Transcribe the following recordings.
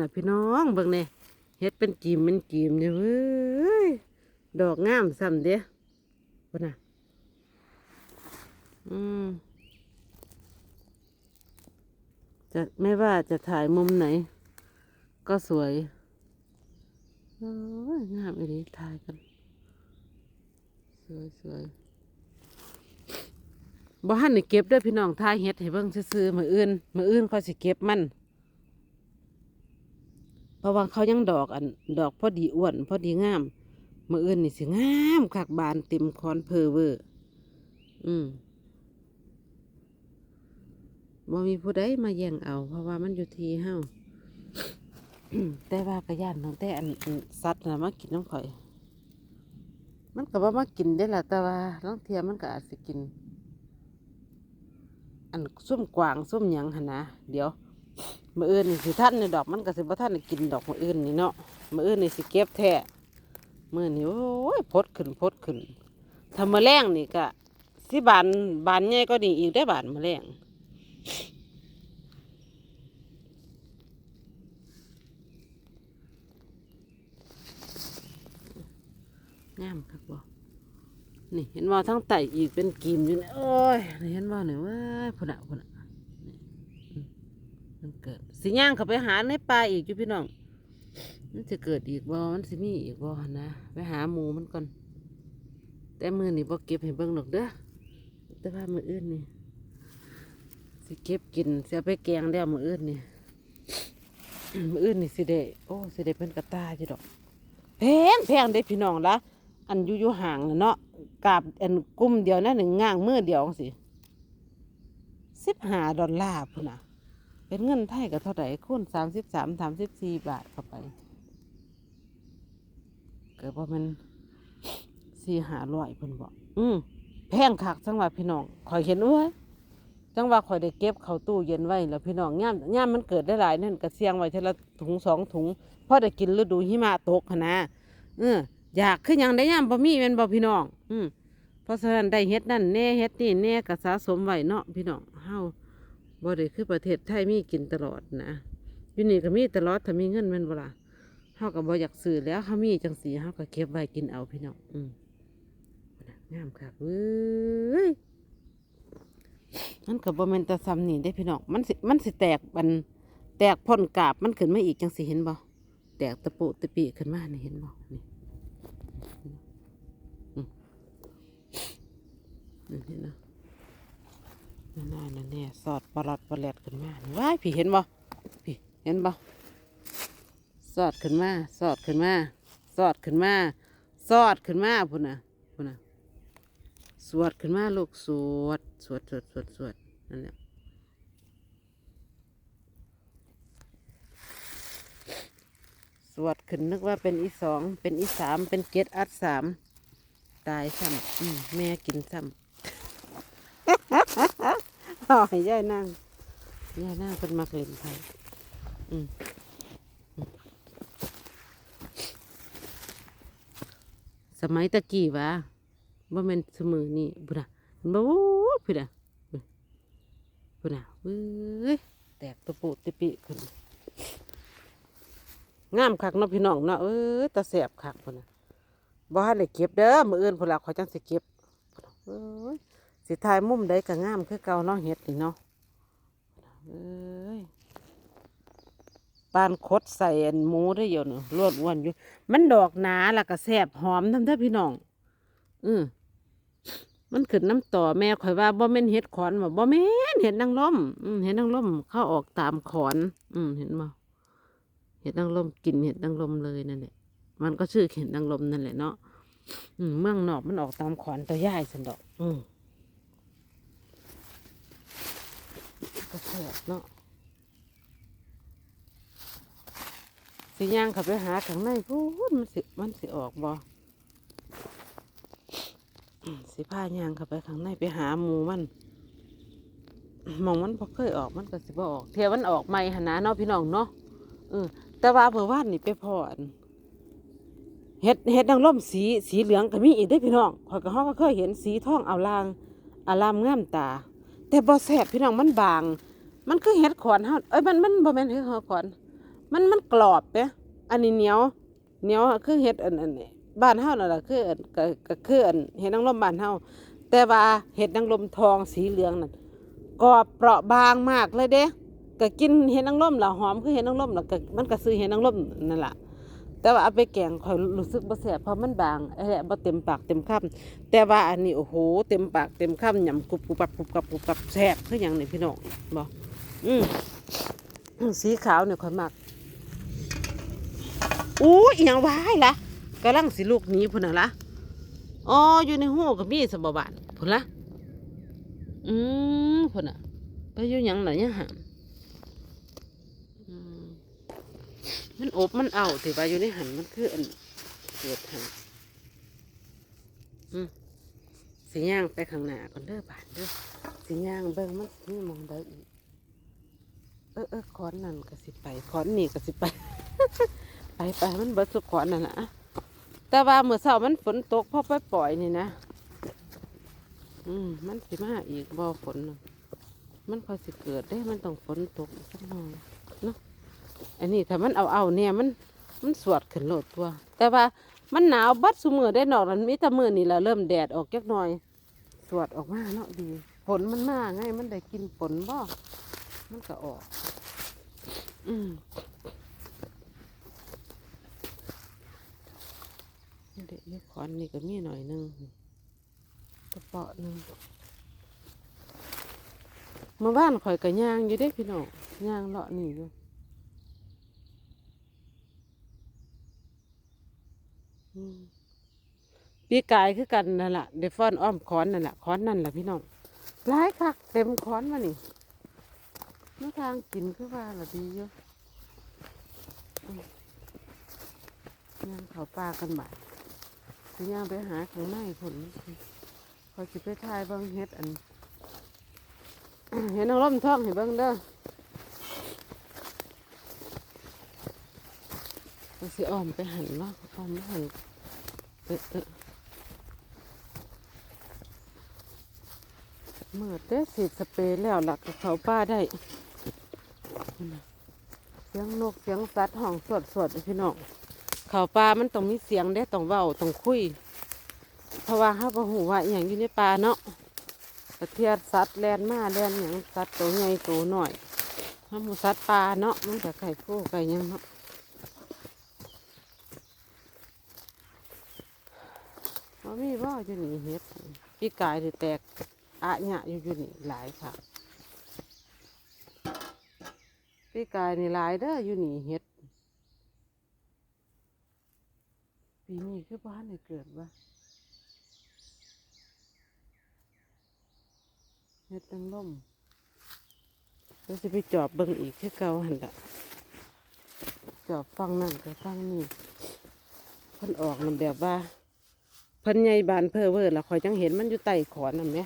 น่ะพี่น้องเบิ่งเนี่ยเฮ็ดเป็นกีมเป็นกีมเนี่ยเว้ยดอกงามซ้ำเด้พุ่นน่ะอืมจะไม่ว่าจะถ่ายมุมไหน ก็สวยโอ้ยงามอีหลีถ่ายกัน สวยสวยบ่หันนี่เก็บด้วยพี่น้องถ่ายเฮ็ดให้เบิ่งซื่อๆมืออื่นมืออื่นค่อยสิเก็บมัน เพราะว่าเขายังดอกอันดอกพอดีอ้วนพอดีงามมื่ออื่นนี่สิงามคักบานเต็มคอนเพอเวอร์อืมบ่มีผู้ใดมาแย่งเอา เพราะว่ามันอยู่ทีเฮาแต่ว่ากระยานน้องแต่อันอันสัตว์นะมากินน้ำข่อย มันก็บ่มากินได้ล่ะแต่ว่าลางเทียมันก็อาจสิกิน อันส้มกวางส้มหยังหนนะเดี๋ยว มื่ออื่นนี่สิท่านในดอกมันก็สิบ่ท่านได้กินดอกมื่ออื่นนี่เนาะมื่ออื่นนี่สิเก็บแท้มื่อนี่โอ้ยพดขึ้นพดขึ้นถ้ามาแรงนี่ก็สิบานบานใหญ่ก็ดีอีกได้บานมาแรงงามครับบ่นี่เห็นว่าทั้งไตอีกเป็นกีมอยู่นี่โอ้ยนี่เห็นว่าเนี่ยว่าพุ่นอะพุ่นอะ สิย่างเขาไปหาในป่าอีกอยู่พี่น้อง มันจะเกิดอีกบ่ มันสิมีอีกบ่นะ ไปหาหมูมันก่อน แต่มือนี่บ่เก็บให้เบิ่งดอกเด้อ แต่ว่ามืออื่นนี่สิเก็บกินเสิเอาไปแกงแล้วมืออื่นนี่มืออื่นนี่สิได้โอ้สิได้เป็นกระตาจิดอกแพงแพงเด้พี่น้องละอันอยู่อยู่ห่างเนาะกาบอันกลุ่มเดียวนะหนึ่งง่างมือเดียวสิสิบห้าดอลลาร์พุ่นนะ เป็นเงินไทยก็เท่าไหร่คูณสามสิบสามสามสิบสี่บาทเข้าไป เกิดว่ามันสี่หาร้อยเพิ่นบอก อืมแพงคักจังหวะพี่น้องข่อยเห็นเว้ยจังว่าข่อยได้เก็บเข้าตู้เย็นไว้แล้วพี่น้องย่ามย่ามมันเกิดได้หลายนั่นก็เสียงไว้เทอละถุงสองถุงพอได้กินฤดูหิมะตกนะเอออยากคือหยังได้ย่ามบ่มีแม่นบ่พี่น้อง อืมเพราะฉะนั้นได้เฮ็ดนั่นแน่เฮ็ดนี่แน่ก็สะสมไว้เนาะพี่น้องเฮา บ่ได้คือประเทศไทยมีกินตลอดนะอยู่นี่ก็มีตลอดถ้ามีเงินแม่นบ่ล่ะเฮาก็บ่อยากซื้อแล้วเฮามีจังสีเฮาก็เก็บไว้กินเอาพี่น้องอืมงามคักเว้ยมันก็บ่แม่นต่ซ้ำนี่ได้พี่น้องมันสิมันสิแตกมันแตกพ่นกาบมันขึ้นมาอีกจังสิเห็นบ่แตกตะปุตะปีขึ้นมานี่เห็นบ่นี่อืมนี่เห็นเนาะ นั่นน่ะนั่นเนี่ยสอดปลอดปลอดขึ้นมาว้ายพี่เห็นบ่พี่เห็นบ่สอดขึ้นมา สอดขึ้นมา สอดขึ้นมา สอดขึ้นมาพุ่นน่ะพุ่นน่ะสวดขึ้นมาลูกสวด สวดสวดสวดสวดนั่นแหละสวดขึ้นนึกว่าเป็นอีสอง เป็นอีสาม เป็นเจ็ดอัดสาม ตายซ้ำอืมแม่กินซ้ำ เอาให้ยายนั่งยายนั่งเป็นมักเล่นไพ่อืมสมัยตะกี้วะบ่แม่นเสมอนี่บุระบ่โอ้ยพุ่นน่ะพุ่นน่ะเว้ยแตกตะปูตะปิขึ้นงามคักเนาะพี่น้องเนาะเอ้ยตาแสบคักพุ่นน่ะบ่ให้ได้เก็บเด้อมื้ออื่นพุ่นล่ะขอยจังสิเก็บเอ้ย สิทายมุมใดก็งามคือเก่าเนาะเห็ดนี่เนาะเอ้ยปานคดใส่อันหมูได้อยู่เนาะรวดอ้วนอยู่ มันดอกหนาแล้วก็แซบหอมทำเด้อพี่น้องอือมันขึ้นน้ำต่อแม่ข่อยว่าบ่แม่นเห็ดขอนบ่บ่แม่นเห็ดนางร่มอืมเห็ดนางร่มเข้าออกตามขอน อืมเห็นบ่เห็ดนางร่มกินเห็ดนางร่มเลยนั่นแหละมันก็ชื่อเห็ดนางร่มนั่นแหละเนาะอืมเมืองนอกมันออกตามขอนตัวย่ายสันดอก อืม ก็แสบเนาะสิย่างข้าไปหาข้างในพูดมันสิมันสิออกบอสิพาย่างข้าไปข้างในไปหาหมูมันมองมันพอเคยออกมันก็สิบ่ออก เทียมันออกใหม่หนนะเนาะพี่น้องเนาะเออแต่ว่าเมื่อวานนี่ไปพออันเห็ดเห็ดนางร่มสีสีเหลืองก็มีอีกได้อพี่น้องข้อยก็เฮาก็เคยเห็นสีทองเอาลางอารามงามตา แต่บ่แซ่บพี่น้องมันบาง มันคือเห็ดขอนเฮาเอ้ยมันมันบ่แม่นเห็ดขอน มันมันกรอบเด้อันนี้เหนียวเหนียวคือเฮ็ดอันอันนี้บ้านเฮานั่นล่ะคืออันก็ก็คืออันเฮ็ดนางรมบ้านเฮาแต่ว่าเฮ็ดนางรมทองสีเหลืองนั่นกรอบเปราะบางมากเลยเด้ก็กินเฮ็ดนางรมล่ะหอมคือเฮ็ดนางรมล่ะก็มันก็ซื้อเฮ็ดนางรมนั่นล่ะ แต่ว่าเอาไปแกงข่อยรู้สึกบ่แซ่บเพราะมันบางไอ้แหละบ่เต็มปากเต็มคำแต่ว่าอันนี้โอ้โหเต็มปากเต็มคำยำกรุบกรุบกรับกรุบกรับกรุบกรับแซ่บคือหยังนี่พี่น้องบอืมอืมสีขาวเนี่ยข่อยมักอู้อีหยังวายล่ะกำลังสิลูกนี้พุ่นน่ะล่ะอ๋ออยู่ในหูก็มีสมบานพุ่นล่ะอืมพุ่นน่ะไปอยู่หยังน่ะเนี่ยหามอื มันอบมันเอาถือว่าอยู่ในหันมันคืออันเกิดหันอืมสีย่างไปข้างหน้าก่อนเด้อบาดเด้อสีย่างเบิ่งมันนี่มองได้อีก เออเออขอนนั่นก็สิไปขอนนี่ก็สิไป ไปไปมันเบิดสุขอนนั่นนะแต่ว่าเมื่อเช้ามันฝนตกพอไปปล่อยนี่นะอืมมันสิมาอีกบ่ฝนมันคอยสิเกิดได้มันต้องฝนตกสักหน่อยเนาะ อันนี้ถ้ามันเอาเอาเนี่ยมันมันสวดขึ้นโลดตัว แต่ว่ามันหนาวบัดสุมือได้หนอกมันมีแต่มือนี่แหละเริ่มแดดออกจักน่อย สวดออกมาเนาะดีฝนมันมาไงมันได้กินฝนบ่มันก็ออก อืมเด็กยกขอนนี่ก็มีหน่อยหนึงกระเปาะหนึงเมื่อบ้านข่อยก็ย่างอยู่เด้พี่น้องย่างเลาะนี่อยู่ อืม ปีกายคือกันนั่นแหละเดฟอนอ้อมค้อนนั่นแหละค้อนนั่นแหละพี่น้องร้ายคักเต็มค้อนมานี่เมื่อทางกินคือว่าละดีอยู่อืมย่างเขาปลากันบ่ายสิย่างไปหาข้างในผลคอยสิไปทายบิ่งเฮ็ดอัน เห็นนางร่มท่องให้เบิ่งเด้อสิอ้อมไปหันเนาอ้อมไปหัน เออเออเมื่อเต้สีสเปรย์แล้วหลักกับเขาป้าได้ เสียงนกเสียงสัตว์ห้องสวดสวดพี่น้องเขาป่ามันต้องมีเสียงได้ต้องเว้าต้องคุย เพราะว่าเขาบ่หูว่าอย่างอยู่ในป่าเนาะกระเทียดสัตว์แลนมาแลนอย่างสัตว์ตัวใหญ่ตัวหน่อยถ้าหมูสัตว์ป่าเนาะมันจะไก่คู่ไก่ยังเนาะ่มีบ่อยู่นี่เฮ็ดพี่กายที่แตกอะหยอยู่อยู่นี่หลายค่ะพี่กายนี่หลายเด้ออยู่นี่เฮ็ดปีนี้คือบ้านได้เกิดวะเฮ็ดตั้งล่มแล้วสิไปจอบเบิ่งอีกคือเก่าหันละจอบฟังนั่นกับฟังนี่เพิ่นออกนำแบบว่า เพิ่นใหญ่บานเพอเวอร์ละคอยจังเห็นมันอยู่ใต้ขอนนั่นไหม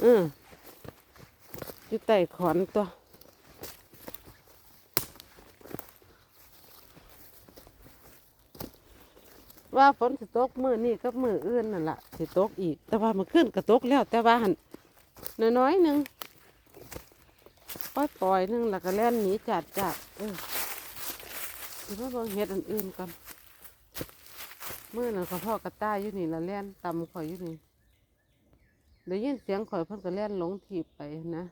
เอออยู่ใต้ขอนตัวว่าฝนสิตกมือนี่กับมืออื่นนั่นละสิตกอีก แต่ว่ามันขึ้นกระตกแล้ว แต่ว่าหันน้อยๆหนึ่งปล่อยปล่อยหนึ่งแล้วก็แล่นหนีจัดจัดเออสิมาเบิ่งเห็ดอันอื่นก่อน มื่อนั้นเขาพ่อกระต้ายอยู่นี่ละแล่นตำข่อยอยู่นี่ได้ยินเสียงข่อยเพิ่นก็แล่นหลงถีบไปนะ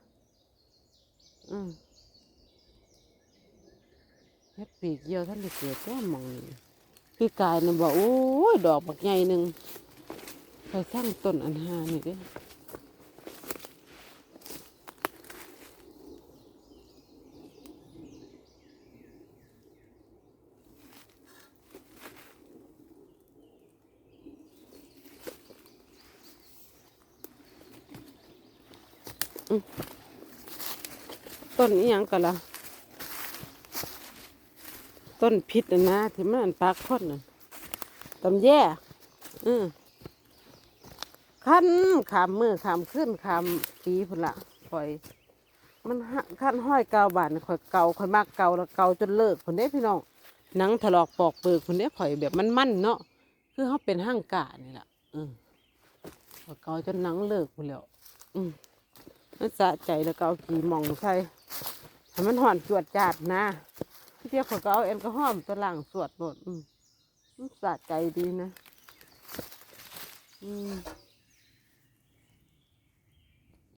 อืมเฮ็ดปีกเยียวท่านได้เกิดแก้มองนี่พี่กายนี่บอกโอ้ยดอกบักใหญ่หนึ่งไปสร้างต้นอันหานี่เด้ ต้นนี้ยังกันละต้นพิษนะนะที่มันอันปากคดน่ะตำแย่อือขั้นขามมือขามขึ้นขามปีพุ่นละคอย มันขั้นห้อยเกาบานข่อยเกาข่อยมากเกาแล้วเกาจนเลิกคนเด้พี่น้องหนังถลอกปอกเปลือกคนเด้ข่อยแบบมันมันเนาะคือเขาเป็นห้างกานี่แหละอืมข่อยเกาจนหนังเลิกพุ่นแล้ว อืม มันสะใจแล้วก็เอาขี่หมองใส่ให้มันห่อนจวดจาดนะเดียวเขาก็เอาแอลกอฮอล์ตัวล่างสวดหมดมมันสะใจดีนะ อืม